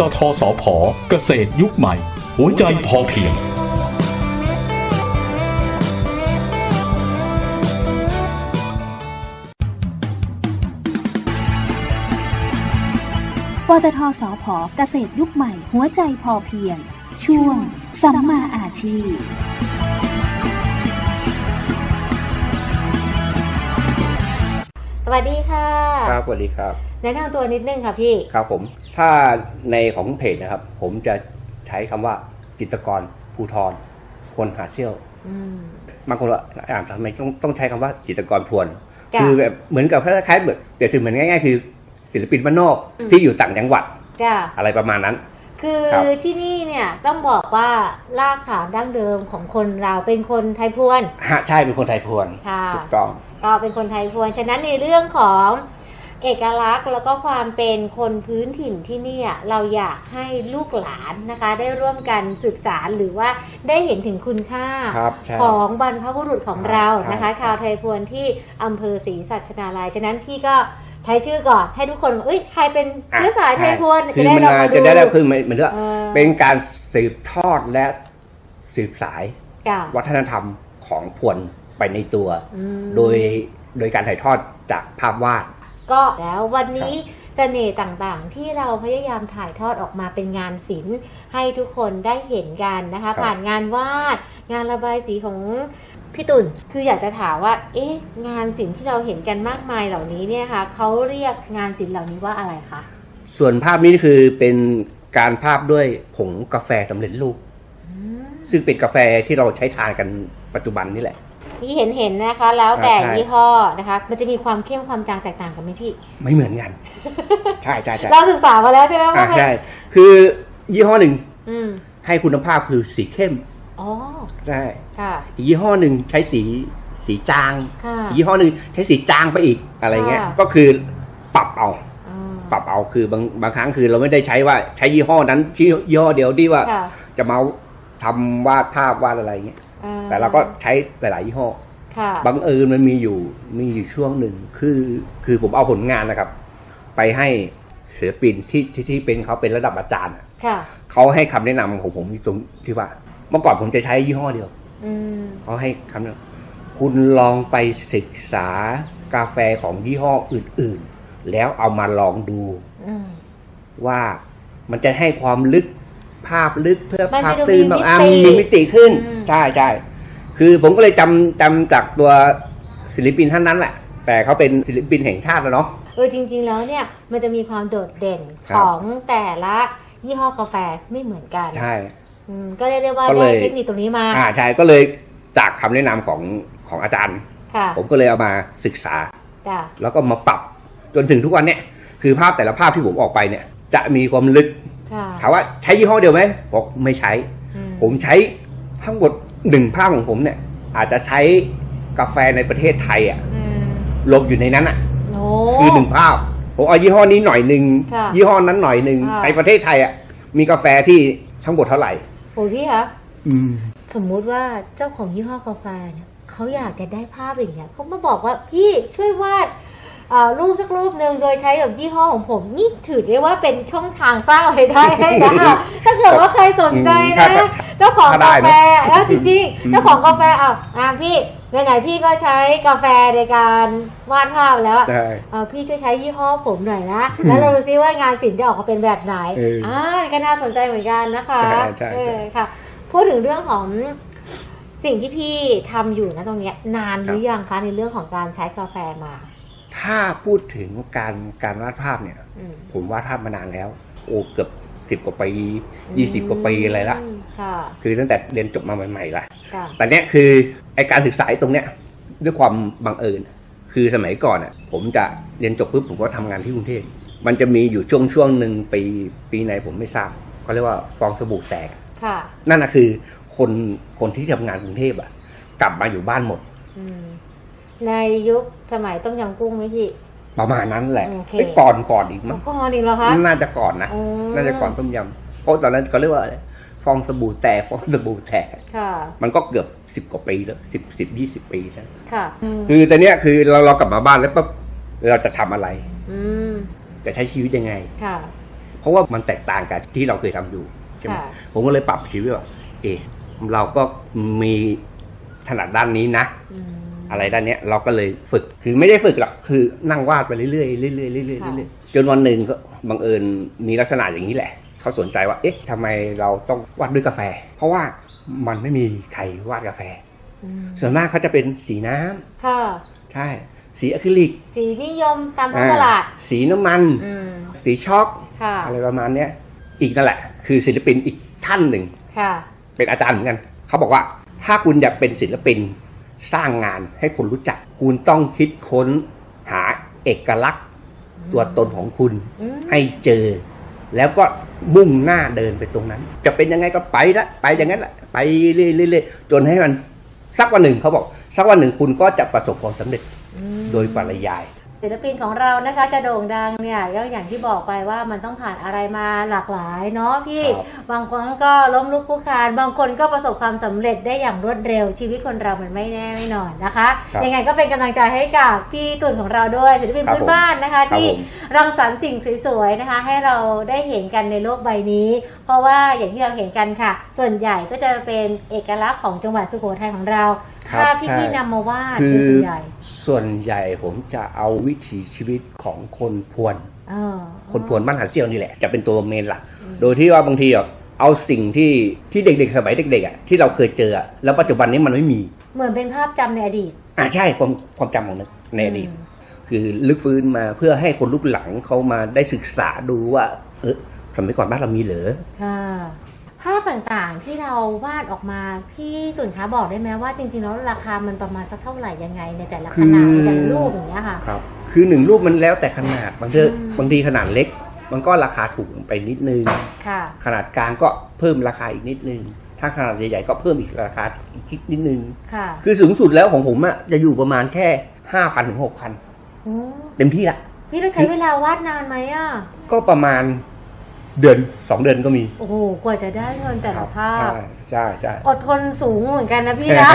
ตทสพเกษตรยุคใหม่ หัวใจพอเพียง ปตทสพเกษตรยุคใหม่ หัวใจพอเพียง ช่วงสัมมาอาชีพสวัสดีค่ะ ครับสวัสดีครับ แนะนำตัวนิดนึงค่ะพี่ ครับผม ถ้าในของเพจนะครับ ผมจะใช้คำว่าจิตรกรภูทรคนหาเซี่ยวอืม บางคนว่าอ่านทำไมต้องต้องใช้คำว่าจิตรกรพวน จ้ะคือแบบเหมือนกับคล้ายๆแบบเปรียบเสมือนง่ายๆ คือศิลปินบ้านนอกที่อยู่ต่างจังหวัดจ้ะอะไรประมาณนั้น คือครับ ที่นี่เนี่ยต้องบอกว่ารากฐานดั้งเดิมของคนเราเป็นคนไทยพวนฮะใช่เป็นคนไทยพวนค่ะ ถูกต้อง ก็เป็นคนไทยพวน ฉะนั้นในเรื่องของ เอกลักษณ์แล้วก็ความเป็นคนพื้นถิ่นที่เนี่ยเราอยากให้ลูกหลานนะคะ ได้ร่วมกันสืบสารหรือว่าได้เห็นถึงคุณค่าครับใช่ของบรรพบุรุษของเราใช่นะคะใช่ชาวไทยพวนที่อำเภอศรีสัชนาลัยฉะนั้นพี่ก็ใช้ชื่อก่อนให้ทุกคนเอ้ยใครเป็นเชื้อสายไทยพวนคือจะได้มันเรามามาจะได้ได้ดูคือเหมือนเหมือนว่าเออเป็นการสืบทอดและสืบสายค่ะวัฒนธรรมของพวนไปในตัวอืมโดยโดยการถ่ายทอดจากภาพวาด ก็แล้ววันนี้เสน่ห์ต่างๆ ที่เราพยายามถ่ายทอดออกมาเป็นงานศิลป์ให้ทุกคนได้เห็นกันนะคะครับผ่านงานวาด งานระบายสีของพี่ตุ่นคืออยากจะถามว่า เอ๊ะ งานศิลป์ที่เราเห็นกันมากมายเหล่านี้เนี่ยค่ะเขาเรียกงานศิลป์เหล่านี้ว่าอะไรคะส่วนภาพนี้คือเป็นการภาพด้วยผงกาแฟสำเร็จรูปซึ่งเป็นกาแฟที่เราใช้ทานกันปัจจุบันนี่แหละ ที่เห็นเห็นๆนะคะ แล้วแต่อ่าใช่ยี่ห้อนะคะ มันจะมีความเข้มความจางแตกต่างกันไหมพี่ ไม่เหมือนกัน ใช่ใช่ใช่เราศึกษามาแล้วใช่ไหมอ่าว่ามันใช่คือยี่ห้อหนึ่งอืมให้คุณภาพคือสีเข้มอ๋อใช่ค่ะอีกยี่ห้อหนึ่งใช้สีสีจางค่ะอีกยี่ห้อหนึ่งใช้สีจางไปอีกอะไรเงี้ยค่ะก็คือปรับเอาอืมปรับเอาคือบางบางครั้งคือเราไม่ได้ใช้ว่าใช้ยี่ห้อนั้นยี่ห้อเดียวที่ว่าค่ะจะมาทำวาดภาพวาดอะไรเงี้ยอ่ แต่เราก็ใช้หลาย ๆ ยี่ห้อค่ะบังเอิญมันมีอยู่มีอยู่ช่วงหนึ่งคือคือผมเอาผลงานนะครับ ไปให้ศิลปินที่ที่ที่เป็นเขาเป็นระดับอาจารย์อะค่ะเขาให้คำแนะนำของผมตรงที่ว่า เมื่อก่อนผมจะใช้ยี่ห้อเดียวอืมเขาให้คำแนะนำคุณลองไปศึกษากาแฟของยี่ห้ออื่น ๆ แล้วเอามาลองดูอืมว่ามันจะให้ความลึก ภาพลึกเพื่อมันภาพจะดูตื่นมีแบบอะมิติมีมิติขึ้นอืมใช่ใช่คือผมก็เลยจำจำจากตัวศิลปินท่านนั้นแหละ แต่เขาเป็นศิลปินแห่งชาติแล้วเนาะเออจริง ๆ แล้วเนี่ยมันจะมีความโดดเด่นครับของแต่ละยี่ห้อกาแฟไม่เหมือนกัน ใช่อืมก็เรียกได้ว่าก็เลได้ยเทคนิคตรงนี้มาอ่าใช่ก็เลยจากคำแนะนำของของอาจารย์ค่ะผมก็เลยเอามาศึกษาจ้ะแล้วก็มาปรับจนถึงทุกวันเนี่ยคือภาพแต่ละภาพที่ผมออกไปเนี่ย จะมีความลึกค่ะ ถามว่าใช้ยี่ห้อเดียวไหมบอกไม่ใช้อืมผมใช้ทั้งหมดหนึ่งภาพของผมเนี่ย อาจจะใช้กาแฟในประเทศไทยอะอืมลงอยู่ในนั้นอะโอ้คือหนึ่งภาพผมเอายี่ห้อนี้หน่อยหนึ่งค่ะยี่ห้อนั้นหน่อยหนึ่งค่ะในประเทศไทยอะมีกาแฟที่ทั้งหมดเท่าไหร่โหพี่คะอืมสมมุติว่าเจ้าของยี่ห้อกาแฟเนี่ยเขาอยากจะได้ภาพอย่างเงี้ยเขามาบอกว่าพี่ช่วยวาดอ่า รูปสักรูปหนึ่งโดยใช้แบบยี่ห้อของผมนี่ถือได้ว่าเป็นช่องทางสร้างรายได้ให้นะคะถ้าเกิดว่าใครสนใจถ้านะถ้าเจ้าของถ้าได้กาแฟนะแล้วจริงอืมๆเจ้าของกาแฟอะอะพี่ไหนๆพี่ก็ใช้กาแฟในการวาดภาพแล้วอะใช่เออพี่ช่วยใช้ยี่ห้อผมหน่อยนะ แล้วเราดูซิว่างานศิลป์จะออกมาเป็นแบบไหนเอออ่อ่าก็น่าสนใจเหมือนกันนะคะใช่ใช่ใช่เออค่ะ พูดถึงเรื่องของสิ่งที่พี่ทำอยู่นะตรงเนี้ยนานหรือยังคะในเรื่องของการใช้กาแฟมา ถ้าพูดถึงการการวาดภาพเนี่ยอืมผมวาดภาพมานานแล้ว โอ้เกือบสิบกว่าปียี่สิบกว่าปีอะไรละมค่ะคือตั้งแต่เรียนจบมาใหม่ๆละค่ะแต่เนี้ยคือไอการศึกษาตรงเนี้ยด้วยความบังเอิญ คือสมัยก่อนอะผมจะเรียนจบปุ๊บผมก็ทำงานที่กรุงเทพมันจะมีอยู่ช่วงช่วงหนึ่งปีปีไหนผมไม่ทราบเขาเรียกว่าฟองสบู่แตกค่ะนั่นนะคือคนคนที่ทำงานกรุงเทพอะ กลับมาอยู่บ้านหมดอืม ในยุคสมัยต้มยำกุ้งไหมพี่ ประมาณนั้นแหละโอเค ไอ้ยก่อนก่อนอีกมั้งก่อนอีกเหรอคะน่าจะก่อนนะอ๋อน่าจะก่อนต้มยำเพราะตอนนั้นเขาเรียกว่าอะไรฟองสบู่แตกฟองสบู่แตกค่ะมันก็เกือบสิบกว่าปีแล้วสิบสิบยี่สิบปีใช่ค่ะอืมคือแต่เนี้ยคือเราเรากลับมาบ้านแล้วปั๊บเราจะทำอะไร อืมจะใช้ชีวิตยังไง ค่ะ เพราะว่ามันแตกต่างกันที่เราเคยทำอยู่ใช่ไหมค่ะ ผมก็เลยปรับชีวิตว่า เอะเราก็มีถนัดด้านนี้นะ อืม อะไรด้านเนี้ยเราก็เลยฝึกคือไม่ได้ฝึกหรอกคือนั่งวาดไปเรื่อยๆเรื่อยๆเรื่อยๆเรื่อยค่ะๆจนวันหนึ่งก็บังเอิญมีลักษณะอย่างนี้แหละ เขาสนใจว่าเอ๊ะทำไมเราต้องวาดด้วยกาแฟ เพราะว่ามันไม่มีใครวาดกาแฟอืมส่วนมากเขาจะเป็นสีน้ำค่ะใช่สีอะคริลิก สีนิยมตามท้องตลาดอ่าสีน้ำมันอืมสีช็อกค่ะอะไรประมาณเนี้ยอีกนั่นแหละ คือศิลปินอีกท่านหนึ่งค่ะเป็นอาจารย์เหมือนกัน เขาบอกว่าถ้าคุณอยากเป็นศิลปิน สร้างงานให้คนรู้จัก คุณต้องคิดค้นหาเอกลักษณ์ ตัวตนของคุณอืมให้เจอ แล้วก็มุ่งหน้าเดินไปตรงนั้น จะเป็นยังไงก็ไปละไปอย่างนั้นแหละไปเรื่อยๆจนให้มันสักวันหนึ่งเขาบอก สักวันหนึ่งคุณก็จะประสบความสำเร็จอืมโดยปริยาย ศิลปินของเรานะคะจะโด่งดังเนี่ยก็อย่างที่บอกไปว่ามันต้องผ่านอะไรมาหลากหลายเนาะพี่ครับบางคนก็ล้มลุกคลุกคลานบางคนก็ประสบความสำเร็จได้อย่างรวดเร็วชีวิตคนเรามันไม่แน่ไม่นอนนะคะครับยังไงก็เป็นกำลังใจให้กับพี่ตุ่นของเราด้วยศิลปินครับพื้นบ้านนะคะครับที่ผมรังสรรค์สิ่งสวยๆนะคะ ให้เราได้เห็นกันในโลกใบนี้ เพราะว่าอย่างที่เราเห็นกันค่ะ ส่วนใหญ่ก็จะเป็นเอกลักษณ์ของจังหวัดสุโขทัยของเราครับ ภาพที่ใช่พี่นำมาวาดคืเป็นอส่วนใหญ่ ส่วนใหญ่ผมจะเอาวิถีชีวิตของคนพวนเออคนพวนบ้านหาดเซี่ยวนี่แหละ จะเป็นตัวเมนหลัก โดยที่ว่าบางทีอะเอาสิ่งที่ที่เด็กๆ สมัยเด็กๆอะที่เราเคยเจออะแล้วปัจจุบันนี้มันไม่มี เหมือนเป็นภาพจำในอดีต อ่าใช่ความความจำของนึกในอดีตอืมคือลึกฟื้นมาเพื่อให้คนรุ่นหลังเขามาได้ศึกษาดูว่า เออสมัยก่อนบ้านเรามีเหรอค่ะภาพต่างๆที่เราวาดออกมาพี่ตุ่นคะบอกได้ไหมว่าจริงๆแล้วราคามันประมาณสักเท่าไหร่ยังไงในแต่ละขนาดคือในแต่ละรูปอย่างเงี้ยค่ะ ครับ คือหนึ่งรูปมันแล้วแต่ขนาดบางทีอืมบางทีขนาดเล็ก มันก็ราคาถูกไปนิดนึงค่ะ ขนาดกลางก็เพิ่มราคาอีกนิดนึง ถ้าขนาดใหญ่ๆก็เพิ่มอีกราคาอีกนิดนึงค่ะ คือสูงสุดแล้วของผมอะจะอยู่ประมาณแค่ห้าพันถึงหกพันโอ้เต็มที่ละพี่เราใช้เวลาวาดนานไหมอะก็ประมาณ เดือนสองเดือนก็มี โอ้โหกว่าจะได้เงินแต่ละภาพใช่ใช่ใช่อดทนสูงเหมือนกันนะพี่นะ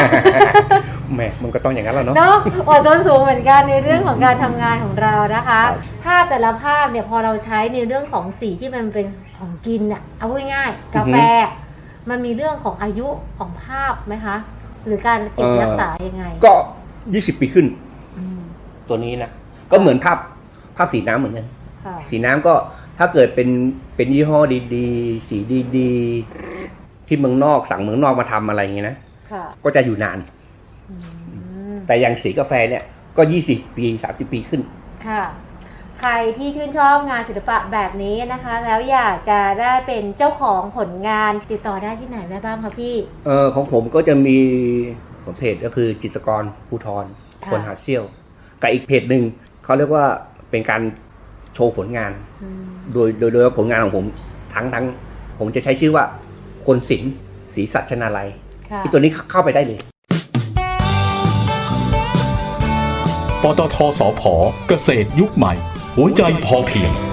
แหมมันก็ต้องอย่างนั้นแล้วเนาะ เนาะอดทนสูงเหมือนกันในเรื่องของการทำงานของเรานะคะ ครับ ภาพแต่ละภาพเนี่ยพอเราใช้ในเรื่องของสีที่มันเป็นของกินอะเอาพูดง่ายๆกาแฟ มันมีเรื่องของอายุของภาพไหมคะ หรือการเก็บรักษายังไงก็ยี่สิบปีขึ้นอืมตัวนี้นะ ก็เหมือนภาพภาพสีน้ำเหมือนกัน ค่ะ สีน้ำก็ ถ้าเกิดเป็นเป็นยี่ห้อดีๆ สีดีๆ ที่เมืองนอกสั่งเมืองนอกมาทำอะไรอย่างเงี้ยนะค่ะก็จะอยู่นานอืมแต่อย่างสีกาแฟเนี่ยก็ยี่สิบปีสามสิบปีขึ้น ค่ะ ใครที่ชื่นชอบงานศิลปะแบบนี้นะคะ แล้วอยากจะได้เป็นเจ้าของผลงานติดต่อได้ที่ไหนได้บ้างคะพี่ เออของผมก็จะมีเพจก็คือจิตรกรภูทรค่ะคนหาดเซี่ยว กับอีกเพจหนึ่งเขาเรียกว่าเป็นการ โชว์ผลงานอืมโดยโดยโดยผลงานของผมทั้งทั้งผมจะใช้ชื่อว่า คนศิลป์ศรีสัชนาลัยค่ะที่ตัวนี้เข้าไปได้เลย ปตทสพเกษตรยุคใหม่ หัวใจพอเพียง